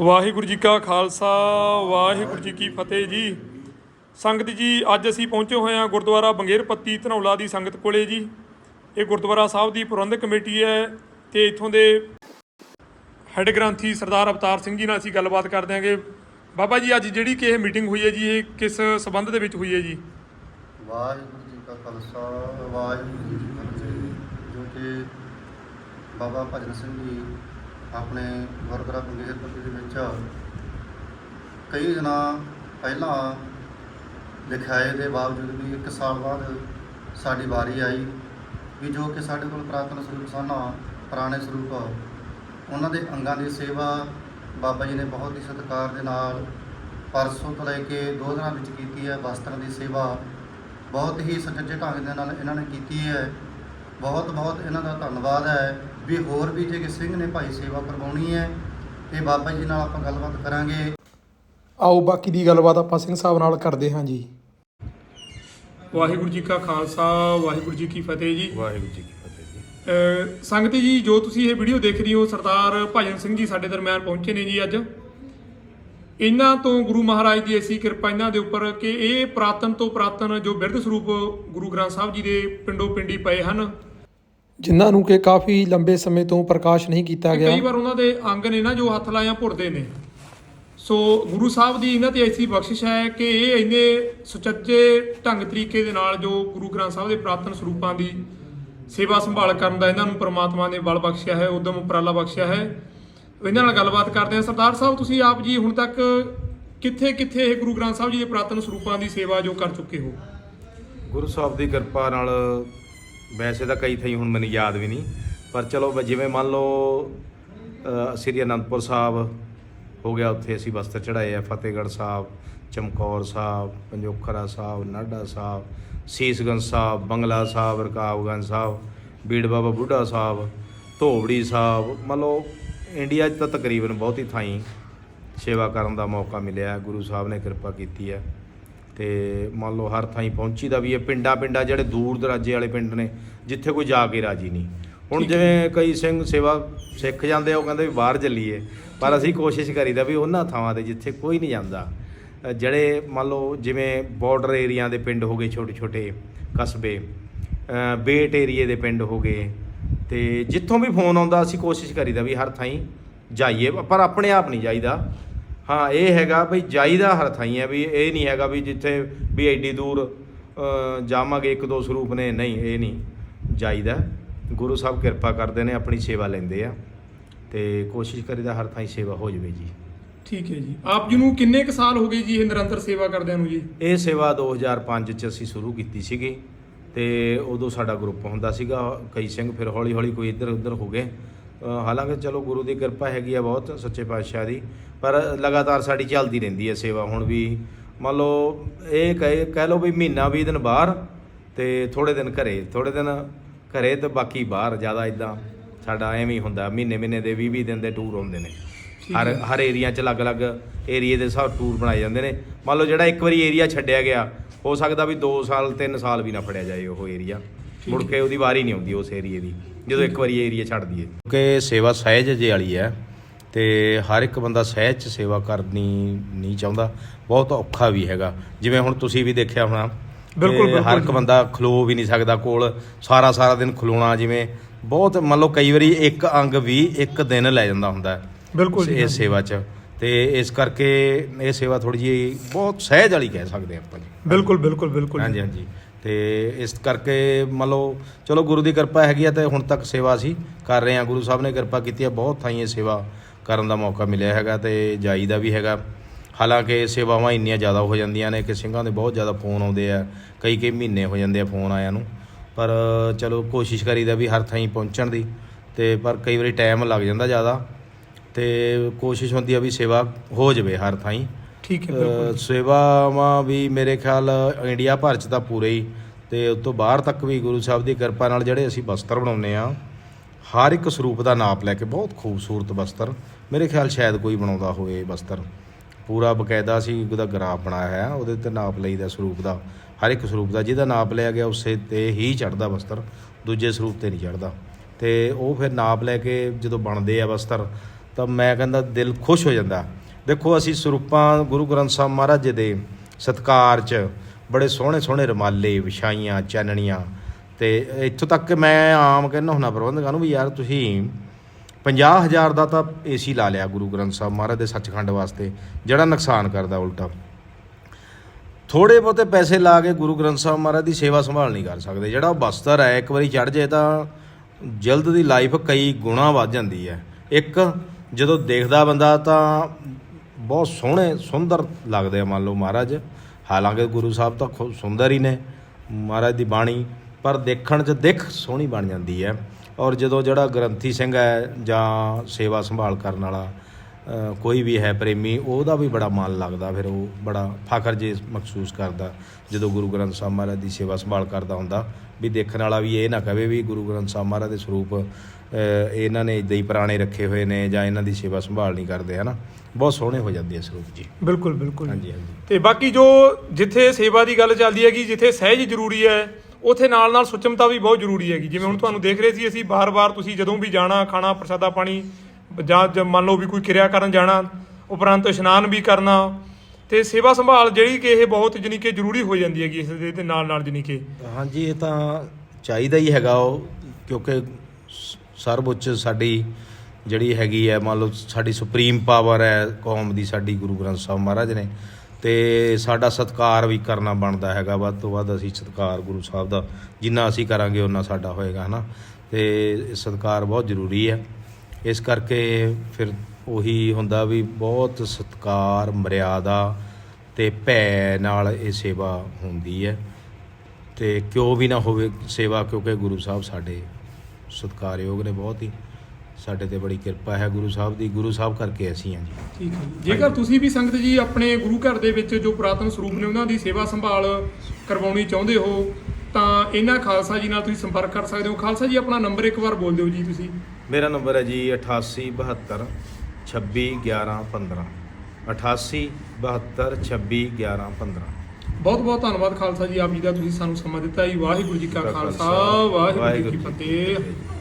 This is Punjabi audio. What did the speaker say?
ਵਾਹਿਗੁਰੂ ਜੀ ਕਾ ਖਾਲਸਾ, ਵਾਹਿਗੁਰੂ ਜੀ ਕੀ ਫਤਿਹ ਜੀ। ਸੰਗਤ ਜੀ, ਅੱਜ ਅਸੀਂ ਪਹੁੰਚੇ ਹੋਏ ਹਾਂ ਗੁਰਦੁਆਰਾ ਬੰਗੇਰ ਪੱਤੀ ਧਨੌਲਾ ਦੀ ਸੰਗਤ ਕੋਲੇ ਜੀ। ਇਹ ਗੁਰਦੁਆਰਾ ਸਾਹਿਬ ਦੀ ਪ੍ਰਬੰਧਕ ਕਮੇਟੀ ਹੈ ਤੇ ਇੱਥੋਂ ਦੇ ਹੈੱਡ ਗ੍ਰੰਥੀ ਸਰਦਾਰ ਅਵਤਾਰ ਸਿੰਘ ਜੀ ਨਾਲ ਅਸੀਂ ਗੱਲਬਾਤ ਕਰਦੇ ਹਾਂਗੇ। ਬਾਬਾ ਜੀ, ਅੱਜ ਜਿਹੜੀ ਕਿ ਇਹ ਮੀਟਿੰਗ ਹੋਈ ਹੈ ਜੀ, ਇਹ ਕਿਸ ਸਬੰਧ ਦੇ ਵਿੱਚ ਹੋਈ ਹੈ ਜੀ? ਵਾਹਿਗੁਰੂ ਜੀ ਕਾ ਖਾਲਸਾ, ਵਾਹਿਗੁਰੂ ਜੀ ਕੀ ਫਤਿਹ। ਜੋ ਕਿ ਬਾਬਾ ਭਜਨ ਸਿੰਘ ਜੀ ਆਪਣੇ ਗੁਰਦੁਆਰਾ ਬੰਗੇਰ ਪੱਤੀ ਦੇ ਵਿੱਚ ਕਈ ਦਿਨਾਂ ਪਹਿਲਾਂ ਲਿਖਾਏ ਦੇ ਬਾਵਜੂਦ ਵੀ ਇੱਕ ਸਾਲ ਬਾਅਦ ਸਾਡੀ ਵਾਰੀ ਆਈ ਵੀ ਜੋ ਕਿ ਸਾਡੇ ਕੋਲ ਪ੍ਰਾਤਨ ਸਰੂਪ ਸਨ, ਪੁਰਾਣੇ ਸਰੂਪ, ਉਹਨਾਂ ਦੇ ਅੰਗਾਂ ਦੀ ਸੇਵਾ ਬਾਬਾ ਜੀ ਨੇ ਬਹੁਤ ਹੀ ਸਤਿਕਾਰ ਦੇ ਨਾਲ ਪਰਸੋਂ ਤੋਂ ਲੈ ਕੇ ਦੋ ਦਿਨਾਂ ਵਿੱਚ ਕੀਤੀ ਹੈ, ਵਸਤਰਾਂ ਦੀ ਸੇਵਾ ਬਹੁਤ ਹੀ ਸੁਚੱਜੇ ਢੰਗ ਦੇ ਨਾਲ ਇਹਨਾਂ ਨੇ ਕੀਤੀ ਹੈ। ਬਹੁਤ ਬਹੁਤ ਇਹਨਾਂ ਦਾ ਧੰਨਵਾਦ ਹੈ ਵੀ ਹੋਰ ਵੀ ਜੇ ਕਿਸੇ ਸਿੰਘ ਨੇ ਭਾਈ ਸੇਵਾ ਕਰਵਾਉਣੀ ਹੈ ਤੇ ਬਾਬਾ ਜੀ ਨਾਲ ਆਪਾਂ ਗੱਲਬਾਤ ਕਰਾਂਗੇ। ਆਓ ਬਾਕੀ ਦੀ ਗੱਲਬਾਤ ਆਪਾਂ ਸਿੰਘ ਸਾਹਿਬ ਨਾਲ ਕਰਦੇ ਹਾਂ ਜੀ। ਵਾਹਿਗੁਰੂ ਜੀ ਕਾ ਖਾਲਸਾ ਵਾਹਿਗੁਰੂ ਜੀ ਕੀ ਫਤਿਹ ਜੀ। ਵਾਹਿਗੁਰੂ ਜੀ ਕੀ ਫਤਿਹ ਜੀ। ਸੰਗਤ ਜੀ ਜੋ ਤੁਸੀਂ ਇਹ ਵੀਡੀਓ ਦੇਖ ਰਹੇ ਹੋ ਸਰਦਾਰ ਭਜਨ ਸਿੰਘ ਜੀ ਸਾਡੇ ਦਰਮਿਆਨ ਪਹੁੰਚੇ ਨੇ ਜੀ ਅੱਜ। ਇਹਨਾਂ ਤੋਂ ਗੁਰੂ ਮਹਾਰਾਜ ਦੀ ਐਸੀ ਕਿਰਪਾ ਇਹਨਾਂ ਦੇ ਉੱਪਰ ਕਿ ਇਹ ਪ੍ਰਾਤਨ ਤੋਂ ਪ੍ਰਾਤਨ ਜੋ ਬਿਰਧ ਸਰੂਪ ਗੁਰੂ ਗ੍ਰੰਥ ਸਾਹਿਬ ਜੀ ਦੇ ਪਿੰਡੋ ਪਿੰਡੀ ਪਏ ਹਨ ਜਿਨ੍ਹਾਂ ਨੂੰ ਕਿ ਕਾਫੀ ਲੰਬੇ ਸਮੇਂ ਤੋਂ ਪ੍ਰਕਾਸ਼ ਨਹੀਂ ਕੀਤਾ ਗਿਆ। ਕਈ ਵਾਰ ਉਹਨਾਂ ਦੇ ਅੰਗ ਨੇ ਨਾ ਜੋ ਹੱਥ ਲਾਇਆ ਭੁਰਦੇ ਨੇ। ਸੋ ਗੁਰੂ ਸਾਹਿਬ ਦੀ ਇਹਨਾਂ ਤੇ ਐਸੀ ਬਖਸ਼ਿਸ਼ ਹੈ ਕਿ ਇਹ ਇੰਨੇ ਸੁਚੱਜੇ ਢੰਗ ਤਰੀਕੇ ਦੇ ਨਾਲ ਜੋ ਗੁਰੂ ਗ੍ਰੰਥ ਸਾਹਿਬ ਦੇ ਪ੍ਰਾਤਨ ਸਰੂਪਾਂ ਦੀ ਸੇਵਾ ਸੰਭਾਲ ਕਰਨ ਦਾ ਇਹਨਾਂ ਨੂੰ ਪ੍ਰਮਾਤਮਾ ਨੇ ਬਲ ਬਖਸ਼ਿਆ ਹੈ ਉਦਮ ਉਪਰਾਲਾ ਬਖਸ਼ਿਆ ਹੈ। ਇਹਨਾਂ ਨਾਲ ਗੱਲਬਾਤ ਕਰਦੇ ਹਾਂ। ਸਰਦਾਰ ਸਾਹਿਬ ਤੁਸੀਂ ਆਪ ਜੀ ਹੁਣ ਤੱਕ ਕਿੱਥੇ ਕਿੱਥੇ ਇਹ ਗੁਰੂ ਗ੍ਰੰਥ ਸਾਹਿਬ ਜੀ ਦੇ ਪ੍ਰਾਤਨ ਸਰੂਪਾਂ ਦੀ ਸੇਵਾ ਜੋ ਕਰ ਚੁੱਕੇ ਹੋ? ਗੁਰੂ ਸਾਹਿਬ ਦੀ ਕਿਰਪਾ ਨਾਲ ਵੈਸੇ ਤਾਂ ਕਈ ਥਾਈ ਹੁਣ ਮੈਨੂੰ ਯਾਦ ਵੀ ਨਹੀਂ, ਪਰ ਚਲੋ ਜਿਵੇਂ ਮੰਨ ਲਓ ਸ੍ਰੀ ਅਨੰਦਪੁਰ ਸਾਹਿਬ ਹੋ ਗਿਆ, ਉੱਥੇ ਅਸੀਂ ਬਸਤਰ ਚੜਾਏ ਆ, ਫਤਿਹਗੜ੍ਹ ਸਾਹਿਬ, ਚਮਕੌਰ ਸਾਹਿਬ, ਪੰਜੋਖਰਾ ਸਾਹਿਬ ਨਾਢਾ ਸਾਹਿਬ, ਸੀਸਗੰਜ ਸਾਹਿਬ, ਬੰਗਲਾ ਸਾਹਿਬ, ਰਕਾਬਗੰਜ ਸਾਹਿਬ, ਬੀੜ ਬਾਬਾ ਬੁੱਢਾ ਸਾਹਿਬ, ਧੋਬੜੀ ਸਾਹਿਬ, ਮੰਨ ਲਓ, ਇੰਡੀਆ 'ਚ ਤਾਂ ਤਕਰੀਬਨ ਬਹੁਤੀ ਥਾਈਂ ਸੇਵਾ ਕਰਨ ਦਾ ਮੌਕਾ ਮਿਲਿਆ, ਗੁਰੂ ਸਾਹਿਬ ਨੇ ਕਿਰਪਾ ਕੀਤੀ ਹੈ। ਤੇ ਮੰਨ ਲਓ ਹਰ ਥਾਈਂ ਪਹੁੰਚੀ ਦਾ ਵੀ ਇਹ ਪਿੰਡਾਂ ਪਿੰਡਾਂ ਜਿਹੜੇ ਦੂਰ ਦਰਾਜੇ ਵਾਲੇ ਪਿੰਡ ਨੇ ਜਿੱਥੇ ਕੋਈ ਜਾ ਕੇ ਰਾਜੀ ਨਹੀਂ। ਹੁਣ ਜਿਵੇਂ ਕਈ ਸਿੰਘ ਸੇਵਾ ਸਿੱਖ ਜਾਂਦੇ ਆ ਉਹ ਕਹਿੰਦੇ ਵੀ ਬਾਹਰ ਚੱਲੀਏ। ਪਰ ਅਸੀਂ ਕੋਸ਼ਿਸ਼ ਕਰੀਦਾ ਵੀ ਉਹਨਾਂ ਥਾਵਾਂ ਤੇ ਜਿੱਥੇ ਕੋਈ ਨਹੀਂ ਜਾਂਦਾ। ਜਿਹੜੇ ਮੰਨ ਲਓ ਜਿਵੇਂ ਬਾਰਡਰ ਏਰੀਆ ਦੇ ਪਿੰਡ ਹੋ ਗਏ ਛੋਟੇ ਛੋਟੇ ਕਸਬੇ ਬੇਟ ਏਰੀਏ ਦੇ ਪਿੰਡ ਹੋ ਗਏ। ਤੇ ਜਿੱਥੋਂ ਵੀ ਫੋਨ ਆਉਂਦਾ ਅਸੀਂ ਕੋਸ਼ਿਸ਼ ਕਰੀਦਾ ਵੀ ਹਰ ਥਾਈਂ ਜਾਈਏ। ਪਰ ਆਪਣੇ ਆਪ ਨਹੀਂ ਜਾਈਦਾ। ਹਾਂ ਇਹ ਹੈਗਾ ਵੀ ਜਾਈਦਾ ਹਰ ਥਾਈਂ ਹੈ ਵੀ ਇਹ ਨਹੀਂ ਹੈਗਾ ਵੀ ਜਿੱਥੇ ਵੀ ਐਡੀ ਦੂਰ ਜਾਵਾਂਗੇ ਇੱਕ ਦੋ ਸਰੂਪ ਨੇ ਨਹੀਂ ਇਹ ਨਹੀਂ। ਜਾਈਦਾ ਗੁਰੂ ਸਾਹਿਬ ਕਿਰਪਾ ਕਰਦੇ ਨੇ ਆਪਣੀ ਸੇਵਾ ਲੈਂਦੇ ਆ। ਤੇ ਕੋਸ਼ਿਸ਼ ਕਰੀਦਾ ਹਰ ਥਾਈਂ ਸੇਵਾ ਹੋ ਜਾਵੇ ਜੀ। ਠੀਕ ਹੈ ਜੀ। ਆਪ ਜੀ ਨੂੰ ਕਿੰਨੇ ਕੁ ਸਾਲ ਹੋ ਗਏ ਜੀ ਇਹ ਨਿਰੰਤਰ ਸੇਵਾ ਕਰਦਿਆਂ ਨੂੰ ਜੀ? ਇਹ ਸੇਵਾ 2005 ਚ ਅਸੀਂ ਸ਼ੁਰੂ ਕੀਤੀ ਸੀਗੀ। ਤੇ ਉਦੋਂ ਸਾਡਾ ਗਰੁੱਪ ਹੁੰਦਾ ਸੀਗਾ ਕਈ ਸਿੰਘ ਫਿਰ ਹੌਲੀ ਹੌਲੀ ਕੋਈ ਇੱਧਰ ਉੱਧਰ ਹੋ ਗਏ। ਹਾਲਾਂਕਿ ਚਲੋ ਗੁਰੂ ਦੀ ਕਿਰਪਾ ਹੈਗੀ ਆ ਬਹੁਤ ਸੱਚੇ ਪਾਤਸ਼ਾਹ ਦੀ ਪਰ ਲਗਾਤਾਰ ਸਾਡੀ ਚੱਲਦੀ ਰਹਿੰਦੀ ਹੈ ਸੇਵਾ। ਹੁਣ ਵੀ ਮੰਨ ਲਓ ਇਹ ਕਹਿ ਕਹਿ ਲਓ ਵੀ ਮਹੀਨਾ 20 ਦਿਨ ਬਾਹਰ ਤੇ ਥੋੜੇ ਦਿਨ ਘਰੇ ਥੋੜੇ ਦਿਨ ਘਰੇ ਤੇ ਬਾਕੀ ਬਾਹਰ ਜ਼ਿਆਦਾ ਇਦਾਂ ਸਾਡਾ ਐਵੇਂ ਹੀ ਹੁੰਦਾ ਮਹੀਨੇ ਮਹੀਨੇ ਦੇ 20 20 ਦਿਨ ਦੇ ਟੂਰ ਹੁੰਦੇ ਨੇ। ਹਰ ਹਰ ਏਰੀਆ 'ਚ ਅਲੱਗ-ਅਲੱਗ ਏਰੀਏ ਦੇ ਹਿਸਾਬ ਟੂਰ ਬਣਾਏ ਜਾਂਦੇ ਨੇ। ਮੰਨ ਲਓ ਜਿਹੜਾ ਇੱਕ ਵਾਰੀ ਏਰੀਆ ਛੱਡਿਆ ਗਿਆ ਹੋ ਸਕਦਾ ਵੀ 2 ਸਾਲ 3 ਸਾਲ ਵੀ ਨਾ ਫੜਿਆ ਜਾਏ ਉਹ ਏਰੀਆ ਮੁੜ ਕੇ ਉਹਦੀ ਵਾਰੀ ਨਹੀਂ ਆਉਂਦੀ ਉਸ ਏਰੀਏ ਦੀ। ਜਦੋਂ ਇੱਕ ਵਾਰੀ ਏਰੀਆ ਛੱਡ ਦਈਏ। ਕਿਉਂਕਿ ਸੇਵਾ ਸਹਿਜ ਜੇ ਵਾਲੀ ਹੈ ਤੇ ਹਰ ਇੱਕ ਬੰਦਾ ਸਹਿਜ ਚ ਸੇਵਾ ਕਰਨੀ ਨਹੀਂ ਚਾਹੁੰਦਾ। ਬਹੁਤ ਔਖਾ ਵੀ ਹੈਗਾ। ਜਿਵੇਂ ਹੁਣ ਤੁਸੀਂ ਵੀ ਦੇਖਿਆ ਹੋਣਾ ਬਿਲਕੁਲ, ਕਿ ਹਰ ਇੱਕ। ਬੰਦਾ ਖਲੋ ਵੀ ਨਹੀਂ ਸਕਦਾ ਕੋਲ। ਸਾਰਾ ਸਾਰਾ ਦਿਨ ਖਲੋਣਾ ਜਿਵੇਂ ਬਹੁਤ ਮੰਨ ਲਓ ਕਈ ਵਾਰੀ ਇੱਕ ਅੰਗ ਵੀ ਇੱਕ ਦਿਨ ਲੈ ਜਾਂਦਾ ਹੁੰਦਾ ਬਿਲਕੁਲ ਇਸ। ਸੇਵਾ 'ਚ। ਤੇ ਇਸ ਕਰਕੇ ਇਹ ਸੇਵਾ ਥੋੜੀ ਜਿਹੀ ਬਹੁਤ ਸਹਿਜ ਵਾਲੀ ਕਹਿ ਸਕਦੇ ਆਪਾਂ ਜੀ। ਬਿਲਕੁਲ ਬਿਲਕੁਲ ਬਿਲਕੁਲ। ਹਾਂਜੀ ਹਾਂਜੀ। ਤੇ ਇਸ ਕਰਕੇ ਮੰਨ ਲਓ, ਚਲੋ ਗੁਰੂ ਦੀ ਕਿਰਪਾ ਹੈਗੀ ਆ ਤੇ ਹੁਣ ਤੱਕ ਸੇਵਾ ਅਸੀਂ ਕਰ ਰਹੇ ਹਾਂ। ਗੁਰੂ ਸਾਹਿਬ ਨੇ ਕਿਰਪਾ ਕੀਤੀ ਹੈ ਬਹੁਤ ਥਾਈਂ ਇਹ ਸੇਵਾ ਕਰਨ ਦਾ ਮੌਕਾ ਮਿਲਿਆ ਹੈਗਾ ਤੇ ਜਾਈਦਾ ਵੀ ਹੈਗਾ। ਹਾਲਾਂਕਿ ਸੇਵਾਵਾਂ ਇੰਨੀਆਂ ਜ਼ਿਆਦਾ ਹੋ ਜਾਂਦੀਆਂ ਨੇ ਕਿ ਸਿੰਘਾਂ ਦੇ ਬਹੁਤ ਜ਼ਿਆਦਾ ਫੋਨ ਆਉਂਦੇ ਆ, ਕਈ ਕਈ ਮਹੀਨੇ ਹੋ ਜਾਂਦੇ ਆ ਫੋਨ ਆਇਆਂ ਨੂੰ। ਪਰ ਚਲੋ ਕੋਸ਼ਿਸ਼ ਕਰੀਦਾ ਵੀ ਹਰ ਥਾਈਂ ਪਹੁੰਚਣ ਦੀ, ਤੇ ਪਰ ਕਈ ਵਾਰੀ ਟਾਈਮ ਲੱਗ ਜਾਂਦਾ ਜ਼ਿਆਦਾ, ਤੇ ਕੋਸ਼ਿਸ਼ ਹੁੰਦੀ ਆ ਵੀ ਸੇਵਾ ਹੋ ਜਾਵੇ ਹਰ ਥਾਈਂ। ਠੀਕ ਹੈ ਬਿਲਕੁਲ। ਸੇਵਾਵਾਂ ਵੀ ਮੇਰੇ ਖਿਆਲ ਇੰਡੀਆ ਭਰ ਚ ਤਾਂ ਪੂਰੇ ਹੀ। ਤੇ ਉਸ ਤੋਂ ਬਾਹਰ ਤੱਕ ਵੀ ਗੁਰੂ ਸਾਹਿਬ ਦੀ ਕਿਰਪਾ ਨਾਲ ਜਿਹੜੇ ਅਸੀਂ ਬਸਤਰ ਬਣਾਉਂਦੇ ਆ ਹਰ ਇੱਕ ਸਰੂਪ ਦਾ ਨਾਪ ਲੈ ਕੇ ਬਹੁਤ ਖੂਬਸੂਰਤ ਬਸਤਰ ਮੇਰੇ ਖਿਆਲ ਸ਼ਾਇਦ ਕੋਈ ਬਣਾਉਂਦਾ ਹੋਵੇ ਇਹ ਬਸਤਰ। ਪੂਰਾ ਬਕਾਇਦਾ ਸੀ ਉਹਦਾ ਗ੍ਰਾਫ ਬਣਾਇਆ ਹੋਇਆ ਉਹਦੇ ਤੇ ਨਾਪ ਲਈਦਾ ਸਰੂਪ ਦਾ ਹਰ ਇੱਕ ਸਰੂਪ ਦਾ ਜਿਹਦਾ ਨਾਪ ਲਿਆ ਗਿਆ ਉਸੇ ਤੇ ਹੀ ਚੜਦਾ ਬਸਤਰ ਦੂਜੇ ਸਰੂਪ ਤੇ ਨਹੀਂ ਚੜਦਾ ਤੇ ਉਹ ਫਿਰ ਨਾਪ ਲੈ ਕੇ ਜਦੋਂ ਬਣਦੇ ਆ ਬਸਤਰ ਤਾਂ ਮੈਂ ਕਹਿੰਦਾ ਦਿਲ ਖੁਸ਼ ਹੋ ਜਾਂਦਾ। ਦੇਖੋ ਅਸੀਂ ਸਰੂਪਾਂ ਗੁਰੂ ਗ੍ਰੰਥ ਸਾਹਿਬ ਮਹਾਰਾਜ ਜੀ ਦੇ ਸਤਕਾਰ 'ਚ ਬੜੇ ਸੋਹਣੇ ਸੋਹਣੇ ਰਮਾਲੇ, ਵਿਛਾਈਆਂ, ਚਾਨਣੀਆਂ ਤੇ ਇੱਥੋਂ ਤੱਕ ਕਿ ਮੈਂ ਆਮ ਕਹਿੰਦਾ ਹੁੰਦਾ ਪ੍ਰਬੰਧਕਾਂ ਨੂੰ ਵੀ ਯਾਰ ਤੁਸੀਂ 50000 ਦਾ ਤਾਂ ਏਸੀ ਲਾ ਲਿਆ ਗੁਰੂ ਗ੍ਰੰਥ ਸਾਹਿਬ ਮਹਾਰਾਜ ਦੇ ਸੱਚਖੰਡ ਵਾਸਤੇ, ਜਿਹੜਾ ਨੁਕਸਾਨ ਕਰਦਾ ਉਲਟਾ। ਥੋੜੇ ਬਹੁਤੇ ਪੈਸੇ ਲਾ ਕੇ ਗੁਰੂ ਗ੍ਰੰਥ ਸਾਹਿਬ ਮਹਾਰਾਜ ਦੀ ਸੇਵਾ ਸੰਭਾਲ ਨਹੀਂ ਕਰ ਸਕਦੇ। ਜਿਹੜਾ ਉਹ ਬਸਤਰ ਹੈ, ਇੱਕ ਵਾਰੀ ਚੜ ਜਾਏ ਤਾਂ ਜਲਦ ਦੀ ਲਾਈਫ ਕਈ ਗੁਣਾ ਵੱਧ ਜਾਂਦੀ ਹੈ। ਇੱਕ, ਜਦੋਂ ਦੇਖਦਾ ਬੰਦਾ ਤਾਂ ਬਹੁਤ ਸੋਹਣੇ, ਸੁੰਦਰ ਲੱਗਦੇ ਆ ਮੰਨ ਲਓ ਮਹਾਰਾਜ। ਹਾਲਾਂਕਿ ਗੁਰੂ ਸਾਹਿਬ ਤਾਂ ਖੁਦ ਸੁੰਦਰ ਹੀ ਨੇ, ਮਹਾਰਾਜ ਦੀ ਬਾਣੀ, ਪਰ ਦੇਖਣ 'ਚ ਦਿੱਖ ਸੋਹਣੀ ਬਣ ਜਾਂਦੀ ਹੈ। ਔਰ ਜਦੋਂ ਜਿਹੜਾ ਗ੍ਰੰਥੀ ਸਿੰਘ ਹੈ ਜਾਂ ਸੇਵਾ ਸੰਭਾਲ ਕਰਨ ਵਾਲਾ ਕੋਈ ਵੀ ਹੈ ਪ੍ਰੇਮੀ, ਉਹਦਾ ਵੀ ਬੜਾ ਮਨ ਲੱਗਦਾ, ਫਿਰ ਉਹ ਬੜਾ ਫਖਰ ਜੇ ਮਹਿਸੂਸ ਕਰਦਾ। ਜਦੋਂ ਗੁਰੂ ਗ੍ਰੰਥ ਸਾਹਿਬ ਮਹਾਰਾਜ ਦੀ ਸੇਵਾ ਸੰਭਾਲ ਕਰਦਾ ਹੁੰਦਾ, ਵੀ ਦੇਖਣ ਵਾਲਾ ਵੀ ਇਹ ਨਾ ਕਵੇ ਵੀ ਗੁਰੂ ਗ੍ਰੰਥ ਸਾਹਿਬ ਮਹਾਰਾਜ ਦੇ ਸਰੂਪ ਇਹਨਾਂ ਨੇ ਇਦਾਂ ਹੀ ਪੁਰਾਣੇ ਰੱਖੇ ਹੋਏ ਨੇ ਜਾਂ ਇਹਨਾਂ ਦੀ ਸੇਵਾ ਸੰਭਾਲ ਨਹੀਂ ਕਰਦੇ, ਹਨਾ? ਬਹੁਤ ਸੋਹਣੇ ਹੋ ਜਾਂਦੇ ਆ ਸਰੂਪ ਜੀ। ਬਿਲਕੁਲ ਬਿਲਕੁਲ। ਹਾਂਜੀ ਹਾਂਜੀ। ਤੇ ਬਾਕੀ ਜੋ ਜਿੱਥੇ ਸੇਵਾ ਦੀ ਗੱਲ ਚੱਲਦੀ ਹੈਗੀ ਜਿੱਥੇ ਸਹਿਜ ਜ਼ਰੂਰੀ ਹੈ ਉਥੇ ਨਾਲ ਨਾਲ ਸੁਚਮਤਾ ਵੀ ਬਹੁਤ ਜ਼ਰੂਰੀ ਹੈਗੀ। ਜਿਵੇਂ ਹੁਣ ਤੁਹਾਨੂੰ ਦੇਖ ਰਹੇ ਸੀ ਅਸੀਂ ਬਾਰ-ਬਾਰ ਤੁਸੀਂ ਜਦੋਂ ਵੀ ਜਾਣਾ ਖਾਣਾ ਪ੍ਰਸਾਦਾ ਪਾਣੀ ਜਾਂ ਮੰਨ ਲਓ ਵੀ ਕੋਈ ਕਿਰਿਆ ਕਰਨ ਜਾਣਾ ਉਪਰੰਤ ਇਸ਼ਨਾਨ ਵੀ ਕਰਨਾ ਤੇ ਸੇਵਾ ਸੰਭਾਲ ਜਿਹੜੀ ਕਿ ਇਹ ਬਹੁਤ ਜਾਣੀ ਕਿ ਜ਼ਰੂਰੀ ਹੋ ਜਾਂਦੀ ਹੈਗੀ ਇਸ ਦੇ ਨਾਲ ਨਾਲ ਜਾਣੀ ਕਿ। ਹਾਂਜੀ ਇਹ ਤਾਂ ਚਾਹੀਦਾ ਹੀ ਹੈਗਾ ਉਹ ਕਿਉਂਕਿ ਸਰਵਉੱਚ ਸਾਡੀ ਜਿਹੜੀ ਹੈਗੀ ਹੈ, ਮੰਨ ਲਓ ਸਾਡੀ ਸੁਪਰੀਮ ਪਾਵਰ ਹੈ, ਕੌਮ ਦੀ ਸਾਡੀ ਗੁਰੂ ਗ੍ਰੰਥ ਸਾਹਿਬ ਮਹਾਰਾਜ ਨੇ, ਤੇ ਸਾਡਾ ਸਤਿਕਾਰ ਵੀ ਕਰਨਾ ਬਣਦਾ ਹੈਗਾ, ਵੱਧ ਤੋਂ ਵੱਧ ਅਸੀਂ ਸਤਿਕਾਰ ਗੁਰੂ ਸਾਹਿਬ ਦਾ, ਜਿੰਨਾ ਅਸੀਂ ਕਰਾਂਗੇ ਉਹਨਾਂ ਸਾਡਾ ਹੋਏਗਾ, ਹਨਾ? ਤੇ ਸਤਿਕਾਰ ਬਹੁਤ ਜ਼ਰੂਰੀ ਹੈ। ਇਸ ਕਰਕੇ ਫਿਰ ਉਹੀ ਹੁੰਦਾ ਵੀ ਬਹੁਤ ਸਤਿਕਾਰ, ਮਰਿਆਦਾ ਤੇ ਭੈ ਨਾਲ ਇਹ ਸੇਵਾ ਹੁੰਦੀ ਹੈ। ਤੇ ਕਿਉਂ ਵੀ ਨਾ ਹੋਵੇ ਸੇਵਾ, ਕਿਉਂਕਿ ਗੁਰੂ ਸਾਹਿਬ ਸਾਡੇ ਸਤਿਕਾਰਯੋਗ ਨੇ ਬਹੁਤ ਹੀ। ਸਾਡੇ ਤੇ ਬੜੀ ਕਿਰਪਾ ਹੈ ਗੁਰੂ ਸਾਹਿਬ ਦੀ ਗੁਰੂ ਸਾਹਿਬ ਕਰਕੇ ਅਸੀਂ ਹਾਂ ਜੀ। ਠੀਕ ਹੈ ਜੀ। ਜੇਕਰ ਤੁਸੀਂ ਵੀ ਸੰਗਤ ਜੀ ਆਪਣੇ ਗੁਰੂ ਘਰ ਦੇ ਵਿੱਚ ਜੋ ਪੁਰਾਤਨ ਸਰੂਪ ਨੇ ਉਹਨਾਂ ਦੀ ਸੇਵਾ ਸੰਭਾਲ ਕਰਵਾਉਣੀ ਚਾਹੁੰਦੇ ਹੋ ਤਾਂ ਇਹਨਾਂ ਖਾਲਸਾ ਜੀ ਨਾਲ ਤੁਸੀਂ ਸੰਪਰਕ ਕਰ ਸਕਦੇ ਹੋ। ਖਾਲਸਾ ਜੀ ਆਪਣਾ ਨੰਬਰ ਇੱਕ ਵਾਰ ਬੋਲ ਦਿਓ ਜੀ ਤੁਸੀਂ। ਮੇਰਾ ਨੰਬਰ ਹੈ ਜੀ 88 72 26 11 15 88 72 26 11 15 ਬਹੁਤ ਬਹੁਤ ਧੰਨਵਾਦ ਖਾਲਸਾ ਜੀ ਆਪ ਜੀ ਦਾ ਤੁਸੀਂ ਸਾਨੂੰ ਸਮਾਂ ਦਿੱਤਾ ਜੀ। ਵਾਹਿਗੁਰੂ ਜੀ ਕਾ ਖਾਲਸਾ ਵਾਹਿਗੁਰੂ ਜੀ ਕੀ ਫਤਿਹ।